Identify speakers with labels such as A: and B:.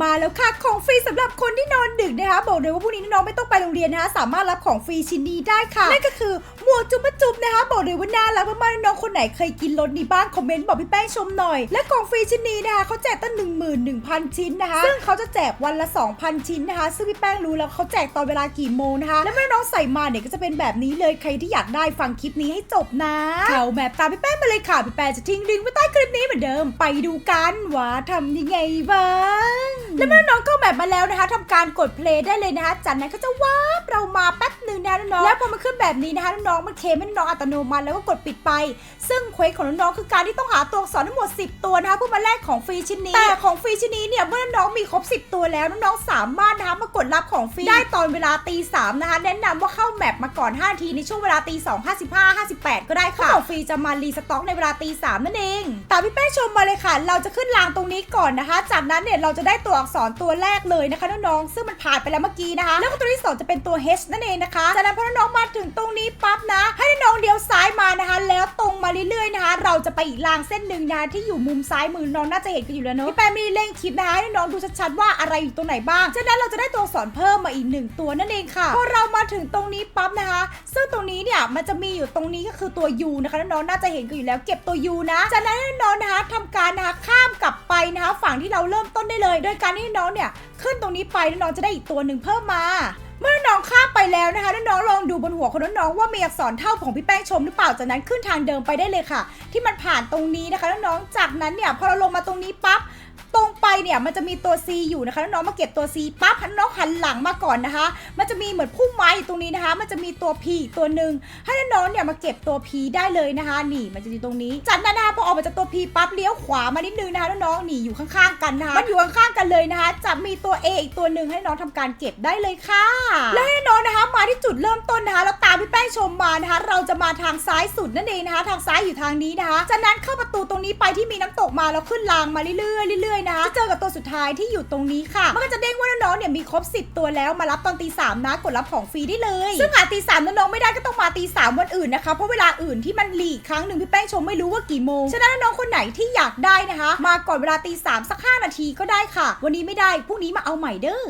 A: มาแล้วค่ะของฟรีสำหรับคนที่นอนดึกนะคะ บอกเลยว่าพรุ่งนี้น้องไม่ต้องไปโรงเรียนนะคะ สามารถรับของฟรีชิ้นนี้ได้ค่ะนั่นก็คือหมวกจุ๊บจุ๊บนะคะ บอกเลยว่าน่ารักมากๆน้องคนไหนเคยกินรสนี้บ้างคอมเมนต์บอกพี่แป้งชมหน่อย และของฟรีชิ้นนี้นะคะเขาแจกตั้ง11,000ชิ้นนะคะซึ่งเขาจะแจกวันละ2,000ชิ้นนะคะ ซึ่งพี่แป้งรู้แล้วเขาแจกตอนเวลากี่โมงนะคะแล้วเมื่อน้องใส่มาเนี่ยก็จะเป็นแบบนี้เลยใครที่อยากได้ฟังคลิปนี้ให้จบนะเข้าแบบตามพี่แป้งมาเลยค่ะพี่แป้งจะทิ้งลิงก์ไว้ใต้คลิปนี้เหมือนเดิม ไปดูกันว่าทำยังไงบ้าง และเมื่อน้องก็แบบมาแล้วนะคะทำการกดเพลย์ได้เลยนะคะจากนั้นก็จะวาบเรามาแป๊บหนึ่งนะน้องๆแล้วพอมันขึ้นแบบนี้นะคะน้องๆมันเคมให้น้องอัตโนมัติแล้วก็กดปิดไป ซึ่งเควสของน้องๆคือการที่ต้องหาตัวอักษรทั้งหมด 10 ตัวนะคะเพื่อมาแลกของฟรีชิ้นนี้แต่ของฟรีชิ้นนี้เนี่ยเมื่อน้องมีครบ 10 ตัวแล้วน้องๆสามารถนะคะมากดรับของฟรีได้ตอนเวลาตีสามนะคะแนะนำว่าเข้าแมปมาก่อน5นาทีในช่วงเวลาตีสองห้าสิบห้าห้าสิบแปดก็ได้ค่ะของฟรีจะมารีสต็อกในเวลาตีสามนั่นเองแตามพี่แป้ชมมาเลยค่ะ เราจะขึ้นรางตรงนี้ก่อนนะคะ จากนั้นเนี่ยเราจะได้ตัวอักษรตัวแรกเลยนะคะน้องๆซึ่งมันผ่านไปแล้วเมื่อกี้นะคะ แล้วก็ตัวที่สองจะเป็นตัว H นั่นเองนะคะจากนั้นพอน้องมาถึงตรงนี้ปั๊บนะ ให้น้องเดียวซ้ายมานะคะ แล้วต มาเรื่อยๆนะคะ เราจะไปอีกรางเส้นหนึ่งนะที่อยู่มุมซ้ายมือน้องน่าจะเห็นกันอยู่แล้วเนอะพี่แป้งไม่ได้เร่งคลิปนะคะให้น้องดูชัดๆว่าอะไรอยู่ตรงไหนบ้างจากนั้นเราจะได้ตัวสอักษรเพิ่มมาอีกหนึ่งตัวนั่นเองค่ะ พอเรามาถึงตรงนี้ปั๊บนะคะ ซึ่งตรงนี้เนี่ยมันจะมีอยู่ตรงนี้ก็คือตัว U นะคะน้องน่าจะเห็นกันอยู่แล้วเก็บตัว U นะ จากนั้นให้น้องนะคะทำการนะคะข้ามกลับไปนะคะฝั่งที่เราเริ่มต้นได้เลย โดยการที่น้องเนี่ยขึ้นตรงนี้ไปแล้วน้องจะได้อีกตัวหนึ่งเพิ่มมา เมื่อน้องข้ามไปแล้วนะคะน้องลองดูบนหัวของน้องว่ามีอักษรเท่าของพี่แป้งชมหรือเปล่าจากนั้นขึ้นทางเดิมไปได้เลยค่ะ ที่มันผ่านตรงนี้นะคะน้องจากนั้นเนี่ยพอเราลงมาตรงนี้ปั๊บ ตรงไปเนี่ยมันจะมีตัว C อยู่นะคะน้องๆมาเก็บตัว C ปั๊บน้องหันหลังมาก่อนนะคะ มันจะมีเหมือนพุ่มไม้อยู่ตรงนี้นะคะ มันจะมีตัว P ตัวหนึ่งให้น้องๆเนี่ยมาเก็บตัว P ได้เลยนะคะนี่มันจะอยู่ตรงนี้จากนั้นนะคะพอออกมาจากตัว P ปั๊บเลี้ยวขวามานิดนึงนะคะน้องๆนี่อยู่ข้างๆกันนะคะมันอยู่ข้างๆกันเลยนะคะ จะมีตัว A อีกตัวหนึ่งให้น้องทำการเก็บได้เลยค่ะ และให้น้องนะคะมาที่จุดเริ่มต้นนะคะแล้ว ตามพี่แป้ชมมานะคะ เราจะมาทางซ้ายสุดนั่นเองนะคะ ทางซ้ายอยู่ทางนี้นะคะจากนั้นเข้าประตูตรงนี้ไปที่มีน้ำตกมาแล้วขึ้นรางมาเรื่อยๆเรื่อยๆนะคะจะเจอกับตัวสุดท้ายที่อยู่ตรงนี้ค่ะ มันก็จะเด้งว่าน้องๆเนี่ยมีครบ 10 ตัวแล้วมารับตอนตีสามนะกดรับของฟรีได้เลย ซึ่งหาตีสามน้องๆไม่ได้ก็ต้องมาตีสามวันอื่นนะคะเพราะเวลาอื่นที่มันหลีกครั้งหนึ่งพี่แป้งชมไม่รู้ว่ากี่โมงฉะนั้นน้องคนไหนที่อยากได้นะคะ มาก่อนเวลาตีสามสักห้านาทีก็ได้ค่ะ วันนี้ไม่ได้พรุ่งนี้มาเอาใหม่เด้อ